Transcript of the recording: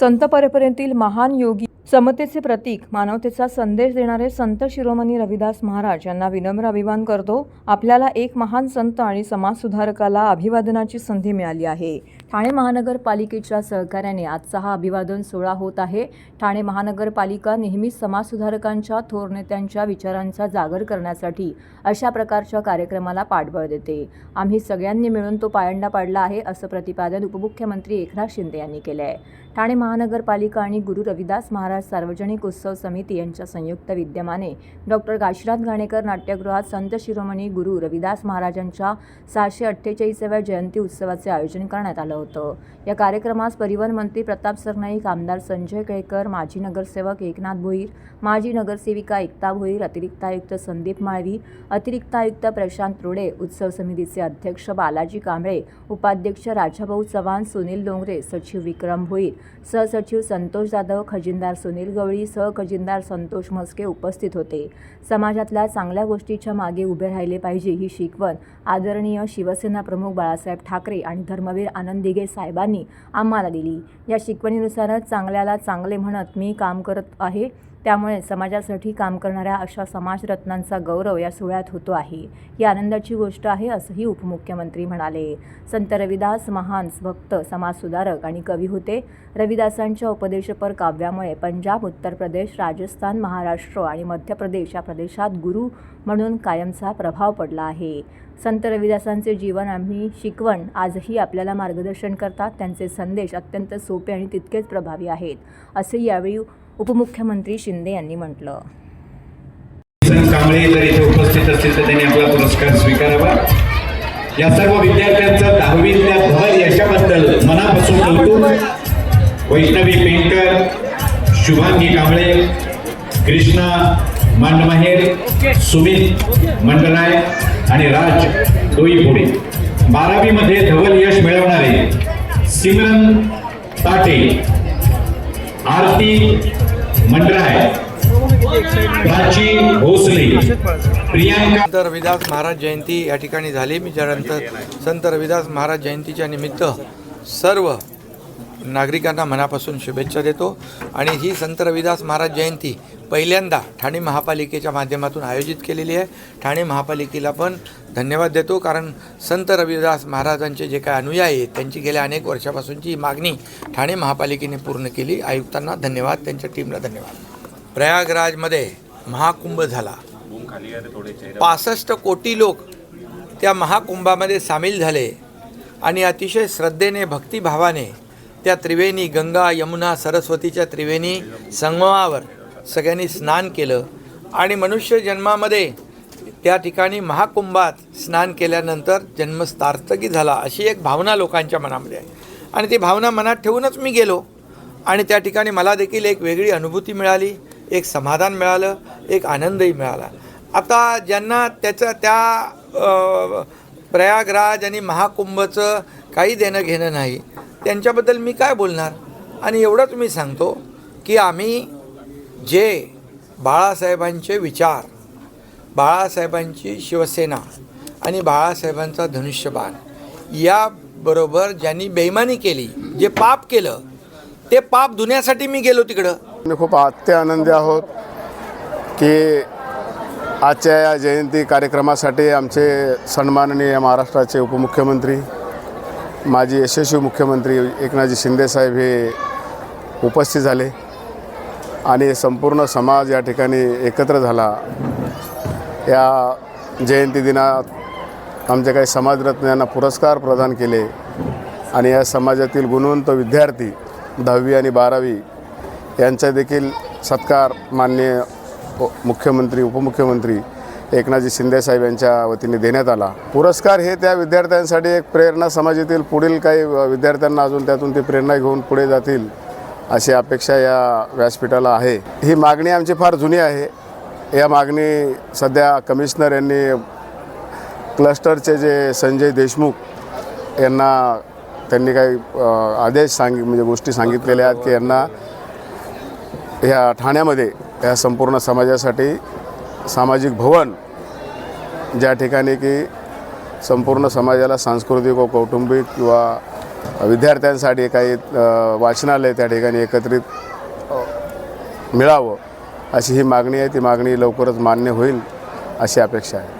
संत परंपरेतील महान योगी समतेचे प्रतीक मानवतेचा संदेश देणारे संत शिरोमणी रविदास महाराज यांना विनम्र अभिमान करतो. आपल्याला एक महान संत आणि समाजसुधारकाला अभिवादनाची संधी मिळाली आहे. ठाणे महानगरपालिकेच्या सहकार्याने आजचा हा अभिवादन सोहळा होत आहे. ठाणे महानगरपालिका नेहमीच समाजसुधारकांच्या थोर नेत्यांच्या विचारांचा जागर करण्यासाठी अशा प्रकारच्या कार्यक्रमाला पाठबळ देते. आम्ही सगळ्यांनी मिळून तो पायंडा पाडला आहे असं प्रतिपादन उपमुख्यमंत्री एकनाथ शिंदे यांनी केलं आहे ठाणे महानगरपालिका आणि गुरु रविदास महाराज सार्वजनिक उत्सव समिती यांच्या संयुक्त विद्यमाने डॉक्टर काशीनाथ घाणेकर नाट्यगृहात संत शिरोमणी गुरु रविदास महाराजांच्या सहाशे अठ्ठेचाळीसाव्या जयंती उत्सवाचे आयोजन करण्यात आलं होतं. या कार्यक्रमास परिवहन मंत्री प्रताप सरनाईक आमदार संजय केळकर माजी नगरसेवक एकनाथ भोईर माजी नगरसेविका एकता भोईर अतिरिक्त आयुक्त संदीप माळवी अतिरिक्त आयुक्त प्रशांत रोडे उत्सव समितीचे अध्यक्ष बालाजी कांबळे उपाध्यक्ष राजाभाऊ चव्हाण सुनील डोंगरे सचिव विक्रम भोईर सहसचिव संतोष जाधव खजिनदार सुनील गवळी सहखजिनदार संतोष म्हस्के उपस्थित होते. समाजातल्या चांगल्या गोष्टीच्या मागे उभे राहिले पाहिजे ही शिकवण आदरणीय शिवसेना प्रमुख बाळासाहेब ठाकरे आणि धर्मवीर आनंद दिघे साहेबांनी आम्हाला दिली. या शिकवणीनुसारच चांगल्याला चांगले म्हणत मी काम करत आहे. त्यामुळे समाजासाठी काम करणाऱ्या अशा समाजरत्नांचा गौरव या सोहळ्यात होतो आहे. ही आनंदाची गोष्ट आहे असंही उपमुख्यमंत्री म्हणाले. संत रविदास महान भक्त समाजसुधारक आणि कवी होते. रविदासांच्या उपदेशपर काव्यामुळे पंजाब उत्तर प्रदेश राजस्थान महाराष्ट्र आणि मध्य प्रदेश या प्रदेशात गुरु म्हणून कायमचा प्रभाव पडला आहे. संत रविदासांचे जीवन आम्ही शिकवण आजही आपल्याला मार्गदर्शन करतात. त्यांचे संदेश अत्यंत सोपे आणि तितकेच प्रभावी आहेत. असे यावेळी उपमुख्यमंत्री शिंदे यांनी म्हटलं. कांबळे जर इथे उपस्थित असतील तर त्यांनी आपला पुरस्कार स्वीकारावा. या सर्व विद्यार्थ्यांचं दहावीतल्या धवल यशाबद्दल मनापासून कौतुक. वैष्णवी पेंटर शुभांगी कांबळे कृष्णा मांडमाहेर सुमित मंडनाय आणि राज डोईपुडे बारावीमध्ये धवल यश मिळवणारे सिमरन ताटे. आरती मंडराय प्राची भोसले प्रियांका संत रविदास महाराज जयंती या ठिकाणी झाली. मी त्यानंतर संत रविदास महाराज जयंतीच्या निमित्त सर्व नागरिकांना मनापासून शुभेच्छा देतो. आणि ही संत रविदास महाराज जयंती पहिल्यांदा ठाणे महापालिकेच्या माध्यमातून आयोजित केलेली आहे. ठाणे महापालिकेला पण धन्यवाद देतो कारण संत रविदास महाराजांचे जे काय अनुयायी आहेत त्यांची गेल्या अनेक वर्षापासूनची मागणी ठाणे महापालिकेने पूर्ण केली. आयुक्तांना धन्यवाद त्यांच्या टीमला धन्यवाद. प्रयागराजमध्ये महाकुंभ झाला. पासष्ट कोटी लोक त्या महाकुंभामध्ये सामील झाले आणि अतिशय श्रद्धेने भक्तिभावाने त्या त्रिवेणी गंगा यमुना सरस्वतीच्या त्रिवेणी संगमावर सगळ्यांनी स्नान केलं. आणि मनुष्य जन्मामध्ये त्या ठिकाणी महाकुंभात स्नान केल्यानंतर जन्म सार्थकी झाला अशी एक भावना लोकांच्या मनामध्ये आहे. आणि ती भावना मनात ठेवूनच मी गेलो. आणि त्या ठिकाणी मला देखील एक वेगळी अनुभूती मिळाली एक समाधान मिळालं एक आनंदही मिळाला. आता ज्यांना त्याचं त्या प्रयागराज आणि महाकुंभचं काही देणं घेणं नाही त्यांच्याबद्दल मी काय बोलणार? आणि एवढंच मी सांगतो की आम्ही जे बाळासाहेबांचे विचार बाळासाहेबांची शिवसेना आणि बाळासाहेबांचा धनुष्यबाण याबरोबर ज्यांनी बेईमानी केली जे पाप केलं ते पाप धुण्यासाठी मी गेलो तिकडं. खूप खूप अत्यानंदी आहोत की आजच्या या जयंती कार्यक्रमासाठी आमचे सन्माननीय महाराष्ट्राचे उपमुख्यमंत्री माजी यशस्वी मुख्यमंत्री एकनाथजी शिंदेसाहेब हे उपस्थित झाले. आणि संपूर्ण समाज या ठिकाणी एकत्र झाला. या जयंती दिनात आमचे काही समाजरत्न यांना पुरस्कार प्रदान केले आणि या समाजातील गुणवंत विद्यार्थी दहावी आणि बारावी यांचा देखील सत्कार माननीय मुख्यमंत्री उपमुख्यमंत्री एकनाथजी शिंदेसाहेब यांच्या वतीने देण्यात आला. पुरस्कार हे त्या विद्यार्थ्यांसाठी एक प्रेरणा. समाजातील पुढील काही विद्यार्थ्यांना अजून त्यातून ती प्रेरणा घेऊन पुढे जातील. अशी अपेक्षा या व्यासपीठाला आहे. ही मागणी आमची फार जुनी आहे. या मागणी सध्या कमिशनर यांनी क्लस्टरचे जे संजय देशमुख यांना त्यांनी काही आदेश सांग म्हणजे गोष्टी सांगितलेल्या आहेत की यांना ह्या ठाण्यामध्ये ह्या संपूर्ण समाजासाठी सामाजिक भवन ज्या ठिकाणी की संपूर्ण समाजाला सांस्कृतिक व कौटुंबिक किंवा विद्यार्थ्यांसाठी काही वाचनालय त्या ठिकाणी एकत्रित मिळावं अशी ही मागणी आहे. ती मागणी लवकरच मान्य होईल अशी अपेक्षा आहे.